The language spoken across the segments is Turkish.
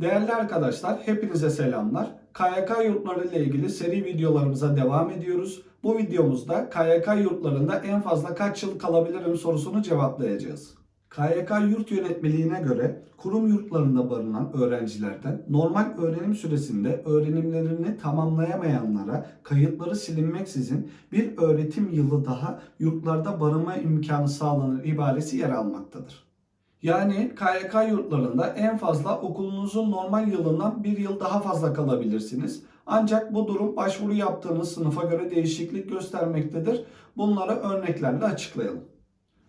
Değerli arkadaşlar, hepinize selamlar. KYK yurtları ile ilgili seri videolarımıza devam ediyoruz. Bu videomuzda KYK yurtlarında en fazla kaç yıl kalabilirim sorusunu cevaplayacağız. KYK yurt yönetmeliğine göre kurum yurtlarında barınan öğrencilerden normal öğrenim süresinde öğrenimlerini tamamlayamayanlara kayıtları silinmeksizin bir öğretim yılı daha yurtlarda barınma imkanı sağlanır ibaresi yer almaktadır. Yani KYK yurtlarında en fazla okulunuzun normal yılından bir yıl daha fazla kalabilirsiniz. Ancak bu durum başvuru yaptığınız sınıfa göre değişiklik göstermektedir. Bunları örneklerle açıklayalım.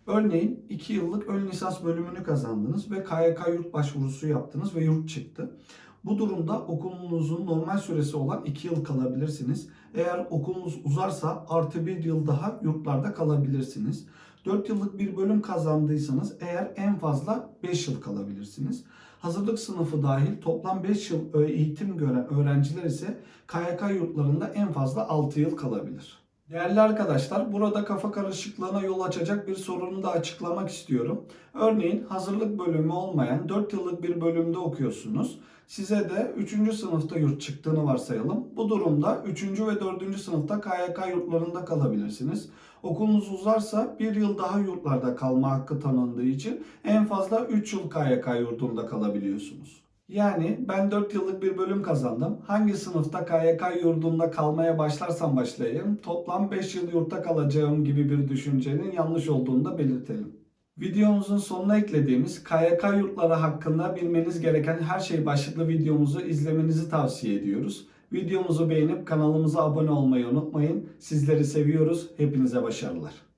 Örneğin 2 yıllık ön lisans bölümünü kazandınız ve KYK yurt başvurusu yaptınız ve yurt çıktı. Bu durumda okulunuzun normal süresi olan 2 yıl kalabilirsiniz. Eğer okulunuz uzarsa artı 1 yıl daha yurtlarda kalabilirsiniz. 4 yıllık bir bölüm kazandıysanız eğer en fazla 5 yıl kalabilirsiniz. Hazırlık sınıfı dahil toplam 5 yıl eğitim gören öğrenciler ise KYK yurtlarında en fazla 6 yıl kalabilir. Değerli arkadaşlar, burada kafa karışıklığına yol açacak bir sorunu da açıklamak istiyorum. Örneğin hazırlık bölümü olmayan 4 yıllık bir bölümde okuyorsunuz. Size de 3. sınıfta yurt çıktığını varsayalım. Bu durumda 3. ve 4. sınıfta KYK yurtlarında kalabilirsiniz. Okulunuz uzarsa 1 yıl daha yurtlarda kalma hakkı tanındığı için en fazla 3 yıl KYK yurdunda kalabiliyorsunuz. Yani ben 4 yıllık bir bölüm kazandım. Hangi sınıfta KYK yurdunda kalmaya başlarsam başlayayım toplam 5 yıl yurtta kalacağım gibi bir düşüncenin yanlış olduğunu da belirtelim. Videomuzun sonuna eklediğimiz KYK yurtları hakkında bilmeniz gereken her şey başlıklı videomuzu izlemenizi tavsiye ediyoruz. Videomuzu beğenip kanalımıza abone olmayı unutmayın. Sizleri seviyoruz. Hepinize başarılar.